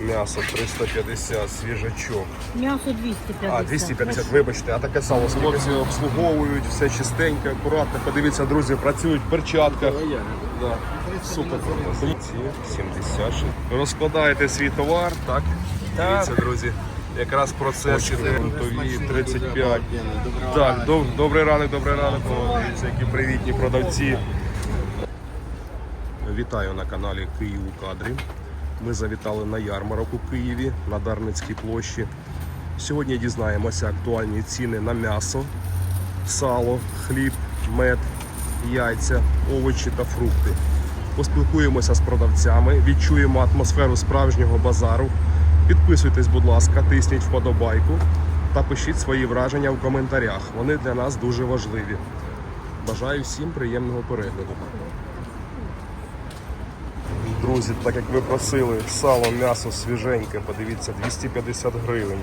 М'ясо 350, свіжачок. М'ясо 250. А, 250, вибачте, а таке сало хлопці обслуговують, все чистенько, акуратно. Подивіться, друзі, працюють в перчатках. Да. Супер. Пропозиції 76. Розкладаєте свій товар, так? Дивіться, друзі. Якраз процес іде грунтові 35. Так, доб- добрий ранок, добрий ранок. Дивіться, які привітні продавці. Вітаю на каналі Київ у кадрі. Ми завітали на ярмарок у Києві на Дарницькій площі. Сьогодні дізнаємося актуальні ціни на м'ясо, сало, хліб, мед, яйця, овочі та фрукти. Поспілкуємося з продавцями, відчуємо атмосферу справжнього базару. Підписуйтесь, будь ласка, тисніть вподобайку та пишіть свої враження в коментарях. Вони для нас дуже важливі. Бажаю всім приємного перегляду. Друзі, так як ви просили, сало, м'ясо свіженьке, подивіться, 250 гривень.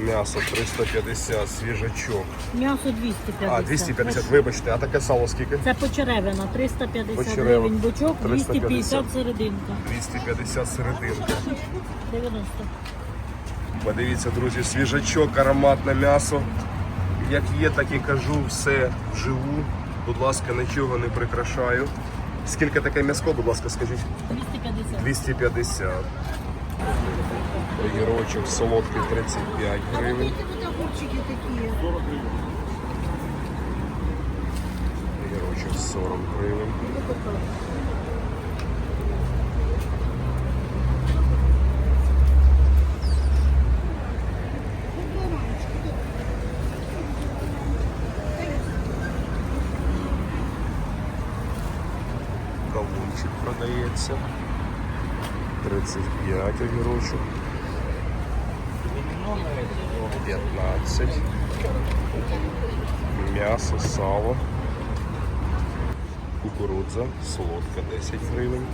М'ясо 350, свіжачок. М'ясо 250. А, 250, вибачте, а таке сало скільки? Це почеревина, 350 Почеревина. гривень бочок, 250 серединка. 250 серединка. 90. Подивіться, друзі, свіжачок, ароматне м'ясо. Як є, так і кажу, все вживу. Будь ласка, нічого не прикрашаю. Скільки таке м'яско, будь ласка, скажіть? 250. 250. Огірочок солодкий 35 гривень. Огірочок 40 гривень. 30, 35 огірочок, 15, м'ясо, сало, кукурудза, солодка 10 гривень,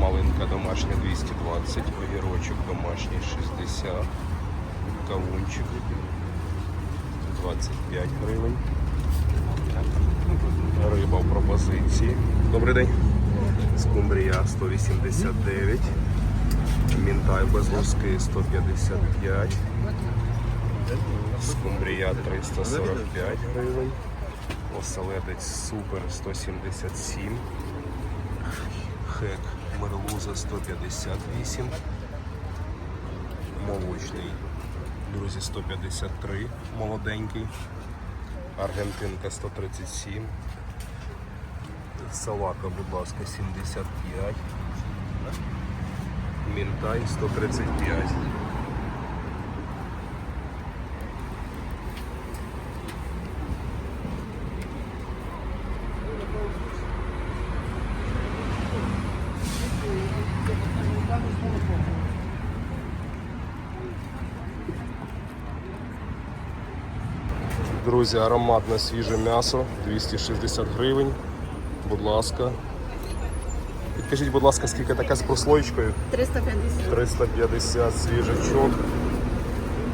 малинка домашня 220, огірочок домашній 60, кавунчик. 25 гривень. Риба в пропозиції. Добрий день. Скумбрія 189. Мінтай без луски 155. Скумбрія 345 гривень. Оселедець супер 177. Хек мерлуза 158. Молочний, друзі, 153. Молоденький. Аргентинка 137. Салака, будь ласка, 75. Мінтай 135. Друзі, ароматне свіже м'ясо 260 гривень. Будь ласка. Підкажіть, будь ласка, скільки таке з прослоєчкою? 350. 350 свіжачок.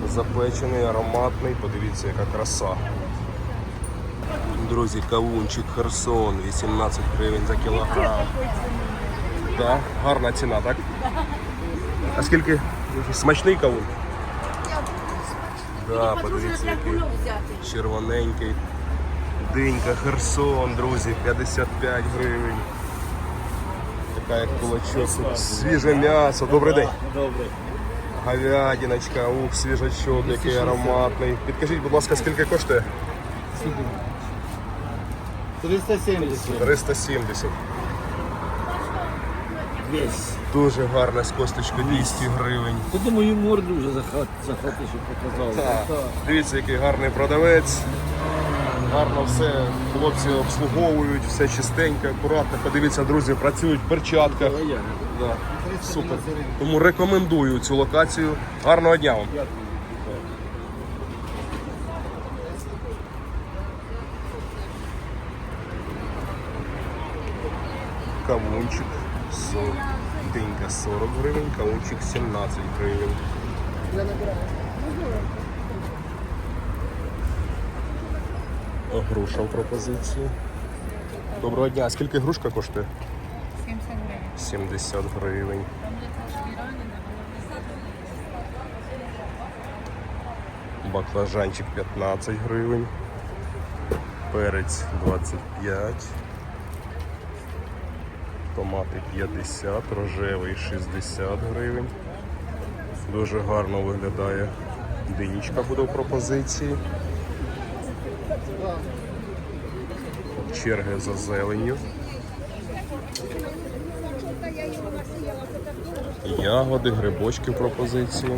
Запечений, ароматний. Подивіться, яка краса. Друзі, кавунчик Херсон 18 гривень за кілограм. Да? Гарна ціна, так? А скільки? Смачний кавун? Да, подивіться, який червоненький. Динька, Херсон, друзі, 55 гривень. Така як кулачок. Свіже м'ясо. Добрий день. Добре. Говядиночка, ух, свіжачок, який ароматний. Підкажіть, будь ласка, скільки коштує? 370. 370. Весь. Дуже гарна з косточкою, 200 гривень. Ти думаю, морду вже захват, захвати, щоб показав. Так. Дивіться, який гарний продавець. Гарно все, хлопці обслуговують, все чистенько, акуратно. Подивіться, друзі, працюють в перчатках. Да. Супер. Тому рекомендую цю локацію. Гарного дня вам. Кавунчик. со- Динька 40 гривень, кавунчик 17 гривень. груша в пропозиції. Доброго дня, а скільки грушка коштує? 70 гривень. 70 гривень. Баклажанчик 15 гривень. Перець 25. Томати 50, рожевий 60 гривень. Дуже гарно виглядає. Динічка буде в пропозиції. Черги за зеленню. Ягоди, грибочки в пропозиції.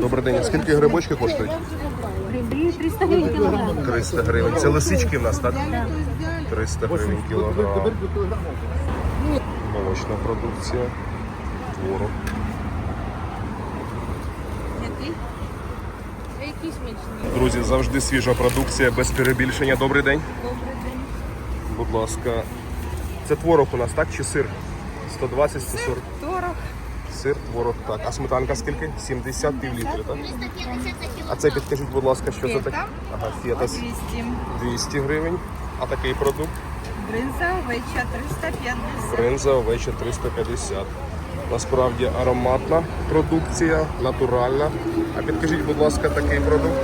Добрий день, а скільки грибочки коштують? Гриби 300 гривень кілограм. 300 гривень. Це лисички в нас, так? 300 гривень кілограм. Молочна продукція. Творог. Смачні. Друзі, завжди свіжа продукція без перебільшення. Добрий день. Будь ласка. Це творог у нас, так? Чи сир? 120, 140. Творог. Сир, творог, так. А сметанка скільки? 70 пів літри, так? А це підкажіть, будь ласка, що це таке? Ага, фета 200. 200 гривень. А такий продукт? Бринза овеча 350. Бринза овеча 350. Насправді ароматна продукція, натуральна. А підкажіть, будь ласка, такий продукт.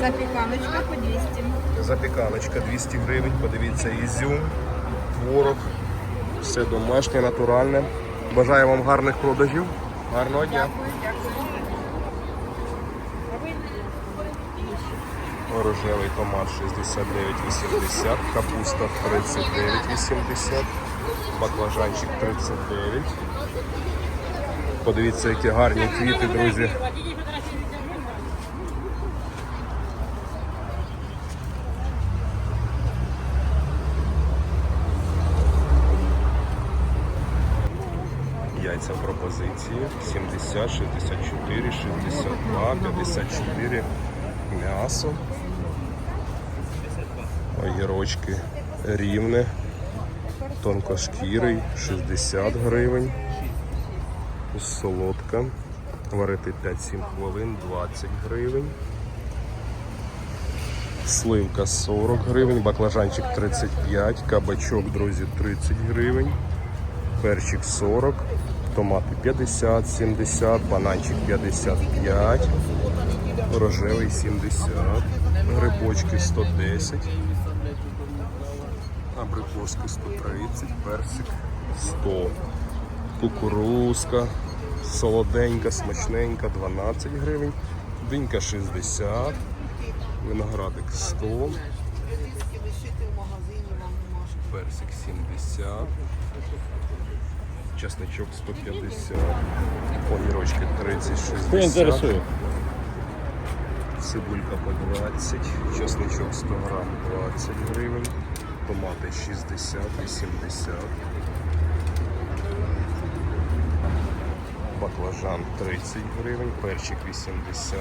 Запіканочка по 200. Запіканочка 200 гривень. Подивіться, ізюм, творог. Все домашнє, натуральне. Бажаю вам гарних продажів. Гарного дня. Рожевий томат 69,80, капуста 39,80, баклажанчик 39. Подивіться, які гарні квіти, друзі. Яйця пропозиції 70, 64, 62, 54. М'ясо. Огірочки рівне. Тонкошкірий 60 гривень. Солодка. Варити 5-7 хвилин 20 гривень. Сливка 40 гривень, баклажанчик 35, кабачок, друзі, 30 гривень перчик 40, томати 50, 70, бананчик 55, рожевий 70, грибочки 110, абрикоски 130, персик 100, кукурузка, солоденька, смачненька 12 гривень, динька 60, виноградик 100, персик 70, чесничок 150, помірочки 30, Хто 60, інтересує? цибулька по 20, чесничок 100 грам 20 гривень, томати 60, 80, баклажан 30 гривень, перчик 80,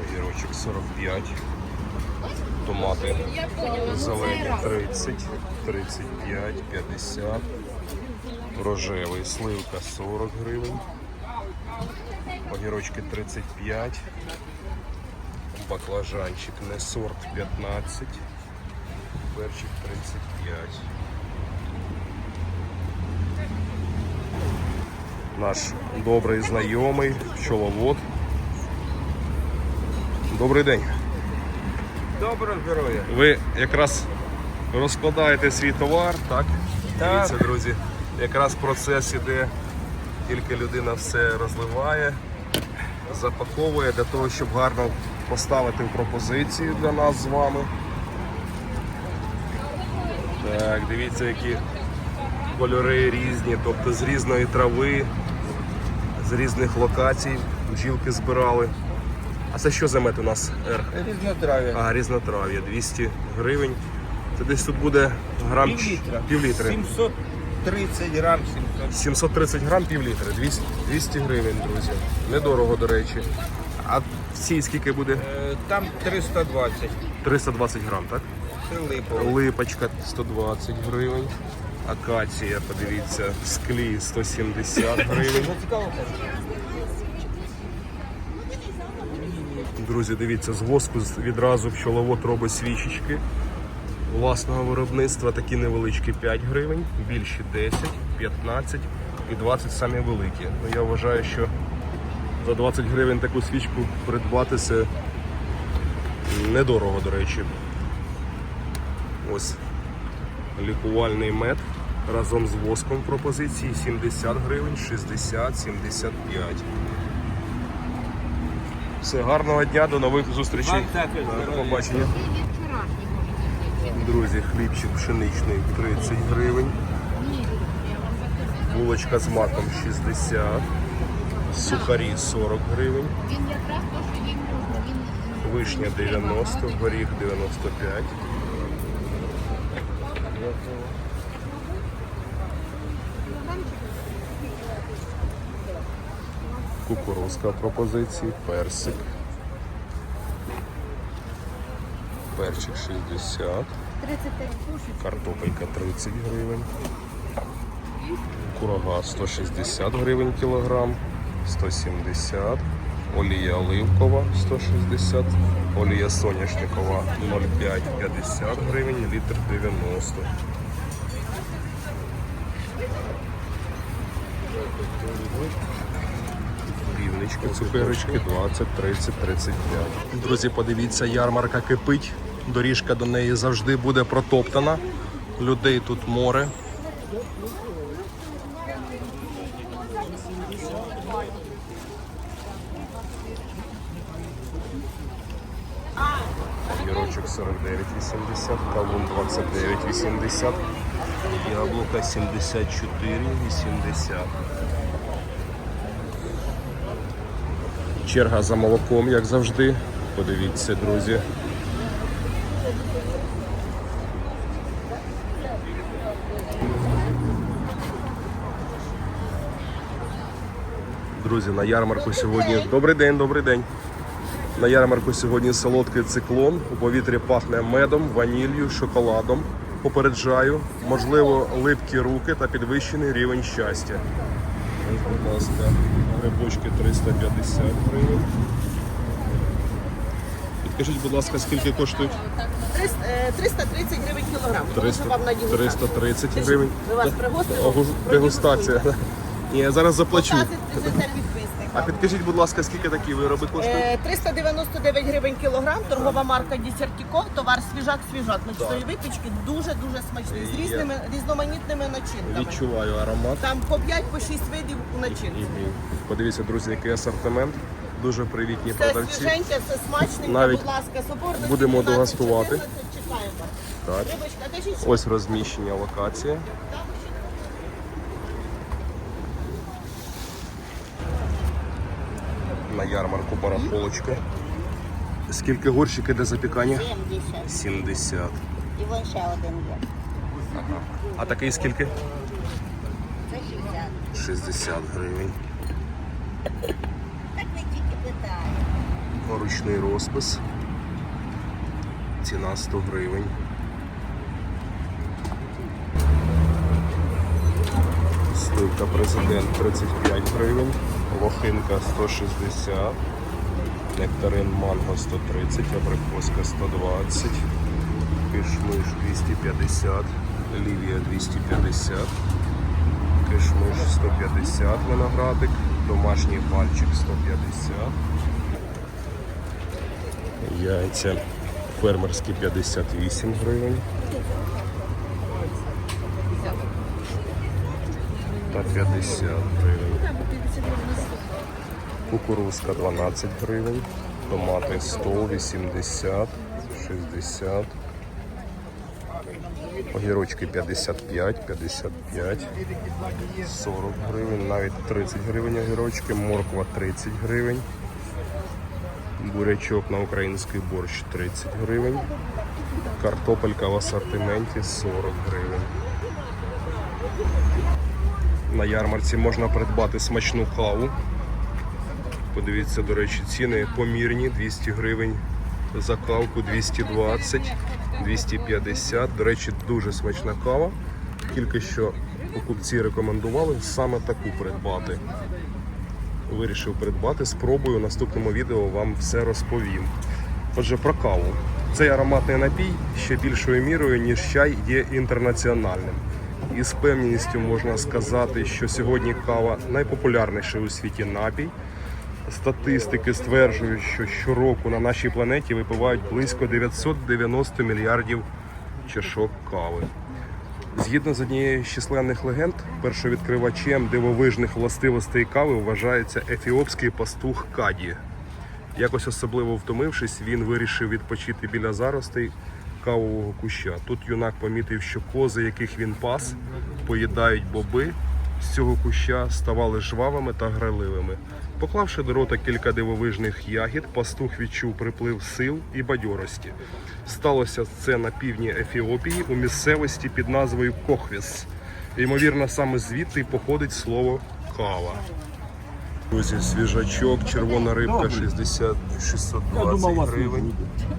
огірочок 45, томати зелені 30, 35, 50, рожевий сливка 40 гривень, огірочки 35, баклажанчик не сорт 15, перчик 35. Наш добрий знайомий, пчеловод. Добрий день. Доброго здоров'я. Ви якраз розкладаєте свій товар, так? Так. Дивіться, друзі, якраз процес іде, тільки людина все розливає, запаковує для того, щоб гарно поставити в пропозицію для нас з вами. Так, дивіться, які кольори різні, тобто з різної трави, з різних локацій бджілки збирали. А це що за мед у нас? Р? Різнотрав'я. А, різнотрав'я 200 гривень. Це десь тут буде грам Пів літра. пів літри. 730 грам, 700. 730 грам пів літри, 200, 200 гривень, друзі. Недорого, до речі. А ці скільки буде? Е, Там 320. 320 грам, так? Це липово. Липочка 120 гривень. Акація, подивіться, склі 170 гривень. Друзі, дивіться, з воску відразу пчеловод робить свічечки власного виробництва. Такі невеличкі 5 гривень, більші 10, 15 і 20 самі великі. Ну, я вважаю, що За 20 гривень таку свічку придбати це недорого, до речі. Ось лікувальний мед разом з воском пропозиції 70 гривень, 60, 75. Все, гарного дня, до нових зустрічей. До побачення. Друзі, хлібчик пшеничний 30 гривень. Булочка з маком 60. Сухарі 40 гривень. Вишня 90, горіх 95. Кукурузка пропозиції, персик. Перчик 60, 35 картопелька 30 гривень. Курага 160 гривень кілограм, 170, олія оливкова 160, олія соняшникова 0,5 50 гривень, літр 90. Рівнички, цукерочки 20, 30, 35. Друзі, подивіться, ярмарка кипить. Доріжка до неї завжди буде протоптана. Людей тут море. Огірочок 49,80, кавун 29,80, яблука 74,80. Черга за молоком, як завжди. Подивіться, друзі. Друзі, на ярмарку сьогодні. Добрий день, добрий день. На ярмарку сьогодні солодкий циклон. У повітрі пахне медом, ваніллю, шоколадом. Попереджаю, можливо, липкі руки та підвищений рівень щастя. Будь ласка, грибочки 350 гривень. Підкажіть, будь ласка, скільки коштують? 330 гривень кілограм. 300, Можу вам на 330 гривень. Ви вас пригостили? Ого, Дегустація. Ні, я зараз заплачу. підписник. А підкажіть, будь ласка, скільки такі вироби коштують? Е, 399 гривень кілограм, торгова марка Десертіков, товар свіжак-свіжак. Ночної випічки дуже-дуже смачний, з різними різноманітними начинками. Відчуваю аромат. Там по 5 по 6 видів начинки. Мгм. Подивіться, друзі, який асортимент. Дуже привітні Все продавці. свіженьке, все смачненьке, Навіть будь ласка, соборності будемо 12, дегустувати. 14, Чекаємо. Так. Рибочка, кажіть, Ось розміщення локації. На ярмарку барахолочка. Скільки горщик іде запікання? 70. 70. І вон ще один є. А такий скільки? Це 60. 60 гривень. Так ви тільки питаєте. Ручний розпис. Ціна 100 гривень. Сливка президент 35 гривень, лохинка 160, нектарин манго 130, абрикоска 120, кишмиш 250, лівія 250, кишмиш 150 виноградик, домашній пальчик 150. Яйця фермерські 58 гривень. Та 50 гривень. Кукурузка 12 гривень. Томати 100, 80, 60. Огірочки 55, 55, 40 гривень, навіть 30 гривень огірочки, морква 30 гривень. Бурячок на український борщ 30 гривень. Картопелька в асортименті 40 гривень. На ярмарці можна придбати смачну каву. Подивіться, до речі, ціни помірні 200 гривень за кавку 220, 250. До речі, дуже смачна кава. Тільки що покупці рекомендували саме таку придбати вирішив придбати. Спробую в наступному відео вам все розповім. Отже, про каву. Цей ароматний напій ще більшою мірою, ніж чай, є інтернаціональним. І з певністю можна сказати, що сьогодні кава найпопулярніший у світі напій. Статистики стверджують, що щороку на нашій планеті випивають близько 990 мільярдів чашок кави. Згідно з однією з численних легенд, першовідкривачем дивовижних властивостей кави вважається ефіопський пастух Каді. Якось особливо втомившись, він вирішив відпочити біля заростей кавового куща. Тут юнак помітив, що кози, яких він пас, поїдають боби з цього куща, ставали жвавими та грайливими. Поклавши до рота кілька дивовижних ягід, пастух відчув приплив сил і бадьорості. Сталося це на півдні Ефіопії у місцевості під назвою Кохвіс. Ймовірно, саме звідти й походить слово кава. Друзі, свіжачок, червона рибка 60, 620 гривень,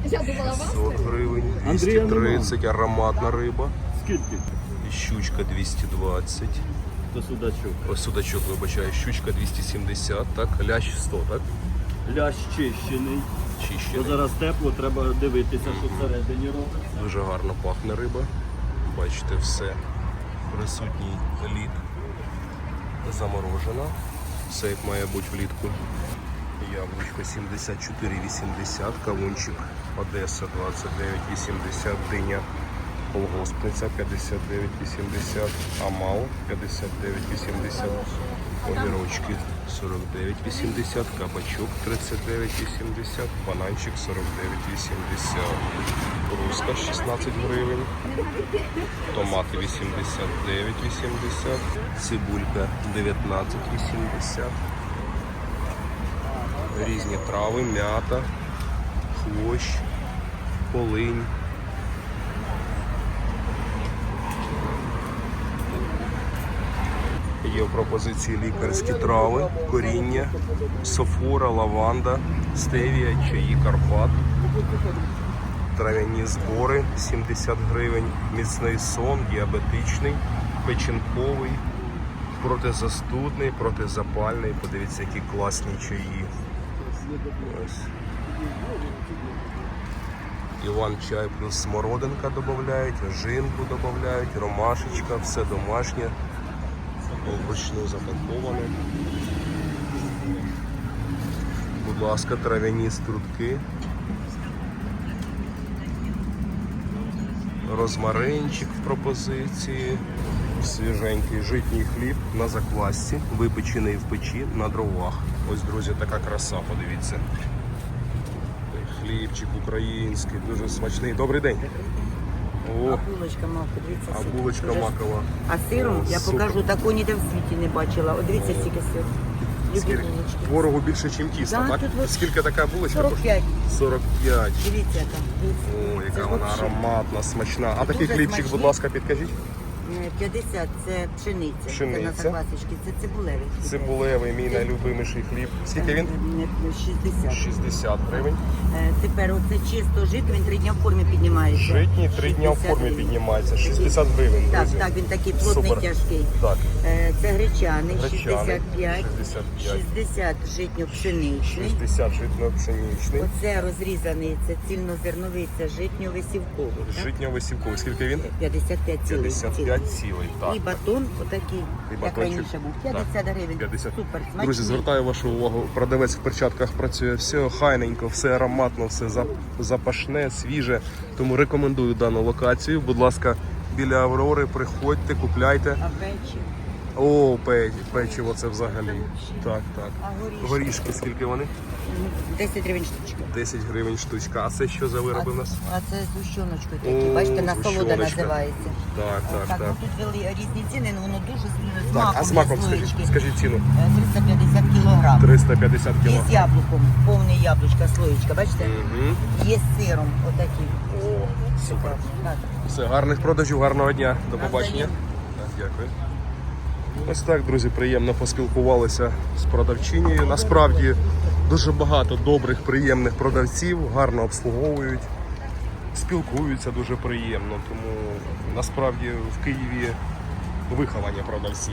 Я думала, вас 100 гривень, 230, ароматна риба, Скільки? і щучка 220. До судачок. Ось судачок, вибачаю, щучка 270, так, лящ 100, так? Лящ чищений. Бо зараз тепло, треба дивитися, що всередині робиться. Дуже гарно пахне риба. Бачите, все. Присутній лід. Заморожена. Все як має бути влітку. Яблучко 74,80, кавунчик Одеса 29,80, диня Колгоспниця 59,80, Амал 59,80, огірочки 49,80, кабачок 39,80, бананчик 49,80, руска 16 гривень, томати 89,80, цибулька 19,80 різні трави, м'ята, хвощ, полинь. Є в пропозиції лікарські трави, коріння, софора, лаванда, стевія, чаї, карпат, трав'яні збори 70 гривень, міцний сон, діабетичний, печінковий, протизастудний, протизапальний. Подивіться, які класні чаї. Ось. Іван чай плюс смородинка додають, жинку додають, ромашечка, все домашнє, вручну запаковане. Будь ласка, трав'яні струтки. Розмаринчик в пропозиції, свіженький житній хліб на заквасці, випечений в печі на дровах. Ось, друзі, така краса, подивіться. Хлібчик український, дуже смачний. Добрий день. О, Булочка мавка, дивіться. а скільки. булочка Дуже- макова. А сиром я Супер. покажу, таку ніде в світі не бачила. О, дивіться, скільки сир. Любі Скільки? булочки. Творогу більше, ніж тіста, Да, так? тут от Скільки така булочка? 45. 45. Дивіться там. Дивіться. О, Це яка вона вообще. ароматна, смачна. А Дуже такий хлібчик, будь смачний. ласка, підкажіть. Е, 50 це пшениця. Це Пшениця. на заквасочки. Це цибулевий. хліб. Цибулевий, мій найлюбиміший хліб. Скільки він? Е, не- не 60. 60 гривень. Е, Тепер оце чисто жит, він три дня в формі піднімається. Житній три дня в 60 формі гривень. піднімається. 60 гривень, Так, друзі. так, він такий плотний, Супер. тяжкий. Так, Е, Це гречаний, Гречаний, 65, 65. 60 житньо-пшеничний. 60 житно-пшеничний. Оце розрізаний, це цільнозерновий, це житньо-висівковий. так? Житньо-висівковий. Скільки він? 55 цілий. 55 цілий. Так. І батон отакий, І як батончик. раніше був. 50 гривень. 50. Супер, смачний. Друзі, звертаю вашу увагу, продавець в перчатках працює все хайненько, все ароматно, все зап- запашне, свіже. Тому рекомендую дану локацію. Будь ласка, біля Аврори приходьте, купляйте. А О, пе- печиво це взагалі. Так, так. горішки? Скільки вони? 10 гривень штучка. 10 гривень штучка. А це що за вироби у нас? А це з гущоночкою такі, О, бачите, насолода гущоночка. називається. Так, так, так, ну тут вели різні ціни, але воно дуже з Так, маком. а з маком скажіть, слоєчки. скажіть ціну. Е, 350 кілограм. 350 Є кг. з яблуком, повне яблучко, слоєчка, бачите? Угу. Є з сиром, отакі. О, супер. Так. Все, гарних продажів, гарного дня. До побачення. Так, дякую. Ось так, друзі, приємно поспілкувалися з продавчинею. Насправді дуже багато добрих, приємних продавців, гарно обслуговують, спілкуються дуже приємно. Тому насправді в Києві виховані продавці.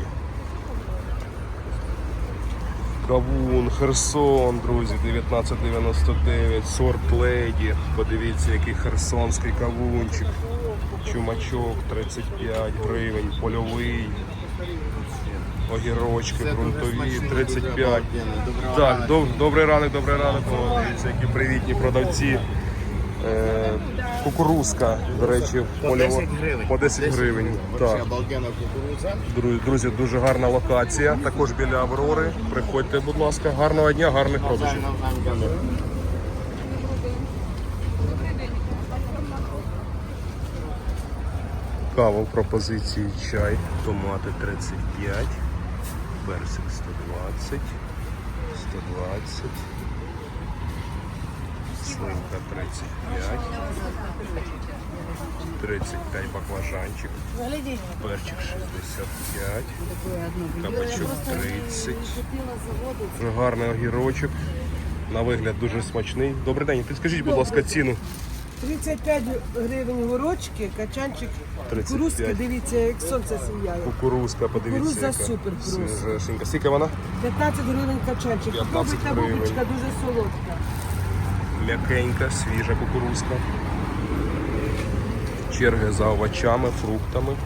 Кавун, Херсон, друзі, 1999, сорт леді. Подивіться, який херсонський кавунчик. Чумачок 35 гривень, польовий. Огірочки грунтові 35. Так, доб- добрий ранок, добрий ранок. О, дивіться, які привітні продавці. Е, кукурузка, до речі, польово по 10 гривень. Так. Друзі, друзі, дуже гарна локація. Також біля Аврори. Приходьте, будь ласка, гарного дня, гарних продажів. Кава в пропозиції чай, томати 35, персик 120, 120, свинка 35, 35 баклажанчик, перчик 65, кабачок 30, дуже гарний огірочок. На вигляд дуже смачний. Добрий день, підскажіть, будь ласка, ціну. 35 гривень горочки, качанчик, 35. кукурузки, дивіться, як сонце сіяє. Кукурузка, подивіться. Кукуруза супер просто. Скільки вона? 15 гривень качанчик. 15 Попробуйте гривень. бубочка, дуже солодка. М'якенька, свіжа кукурузка. Черги за овочами, фруктами.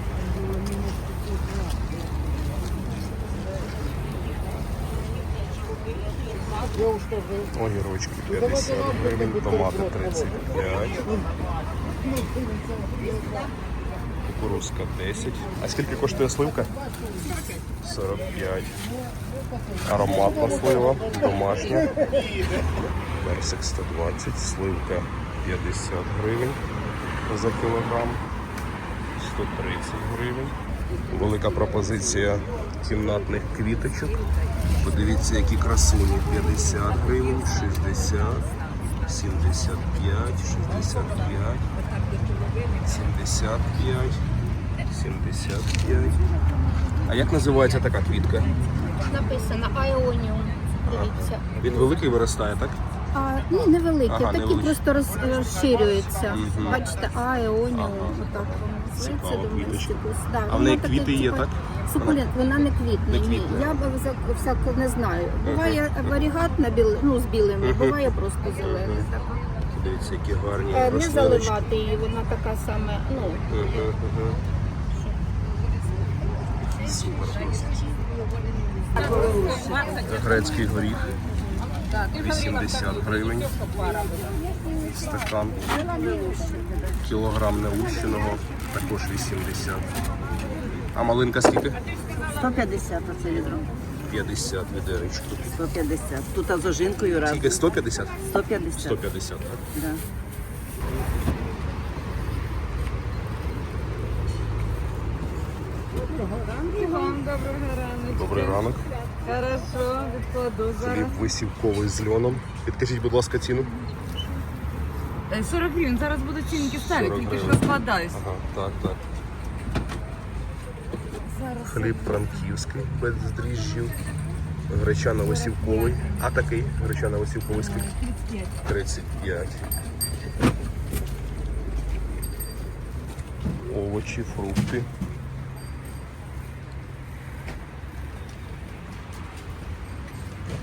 Огірочки 50 гривень, томати 35. Кукурузка 10. А скільки коштує сливка? 45. Ароматна слива, домашня. Персик 120, сливка 50 гривень за кілограм, 130 гривень. Велика пропозиція кімнатних квіточок. Подивіться, які красуні. 50 гривень, 60, 75, 65, 75, 75. А як називається така квітка? Написано Аеоніум. Дивіться. Він великий виростає, так? А, ну, невеликі, Ага, такі невеликі. просто роз, розширюються. Бачите, Аеоніум, отак воно. Цікаво, квіточка. Да, А в неї таке, квіти є, типа, так? Сукулент, вона не квітне, Не ні. квітне. Я б всяк, всяк не знаю. Буває варігатна біл, ну, з білими, буває просто зелена. Дивіться, які гарні Е, Не рослиночки. заливати її, вона така саме, ну, Мгм, мгм. Супер просто. Грецький горіх. 80 гривень. Стакан. Кілограм неущеного. Також 80. А малинка скільки? 150 оце відро. 50 відеречко. 150. Тут з ожинкою раз. Скільки? 150? 150. 150, так. Да. Добрий ранок. Хорошо, відкладу Хліб висівковий з льоном. Підкажіть, будь ласка, ціну. 40 гривень, зараз будуть цінники ставити, 40 тільки ж гривень. розкладаюсь. Ага, так, так. Зараз Хліб франківський без дріжджів. Гречано-висівковий. А такий гречано-висівковий скільки? 35. Овочі, фрукти.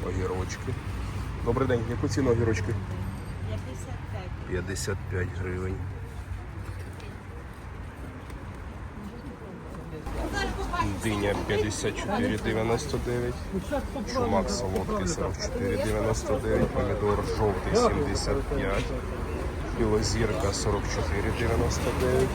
Огірочки. Добрий день, яку ціну огірочки? 55. 55 гривень. Диня 54,99, чумак солодкий 44,99, помідор жовтий 75, білозірка 44,99.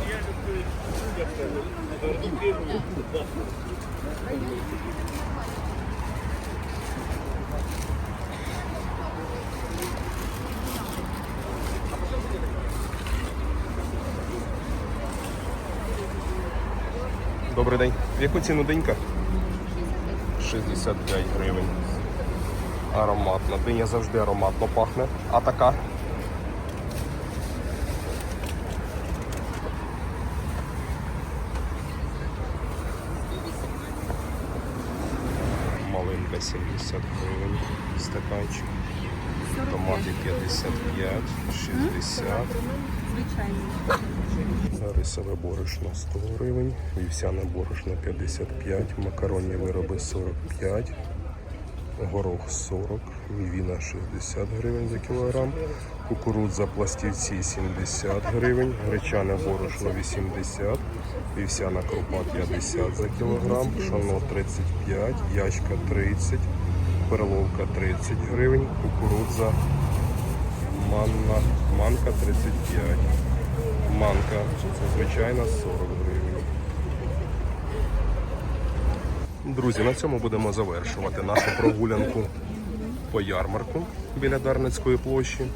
Добрий день. В яку ціну денька? 65 гривень. Ароматна. Диня завжди ароматно пахне. А така? Малинка 70 гривень. Стаканчик. Томати 55, 60. Рисове борошно 100 гривень, вівсяне борошно 55, макаронні вироби 45, горох 40, мівіна 60 гривень за кілограм, кукурудза пластівці 70 гривень, гречане борошно 80, вівсяна крупа 50 за кілограм, пшоно 35, ячка 30, перловка 30 гривень, кукурудза манна, манка 35, манка це звичайна 40 гривень. Друзі, на цьому будемо завершувати нашу прогулянку по ярмарку біля Дарницької площі.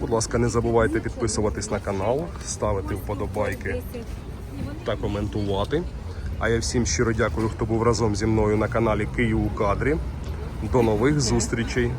Будь ласка, не забувайте підписуватись на канал, ставити вподобайки та коментувати. А я всім щиро дякую, хто був разом зі мною на каналі Київ у кадрі. До нових зустрічей!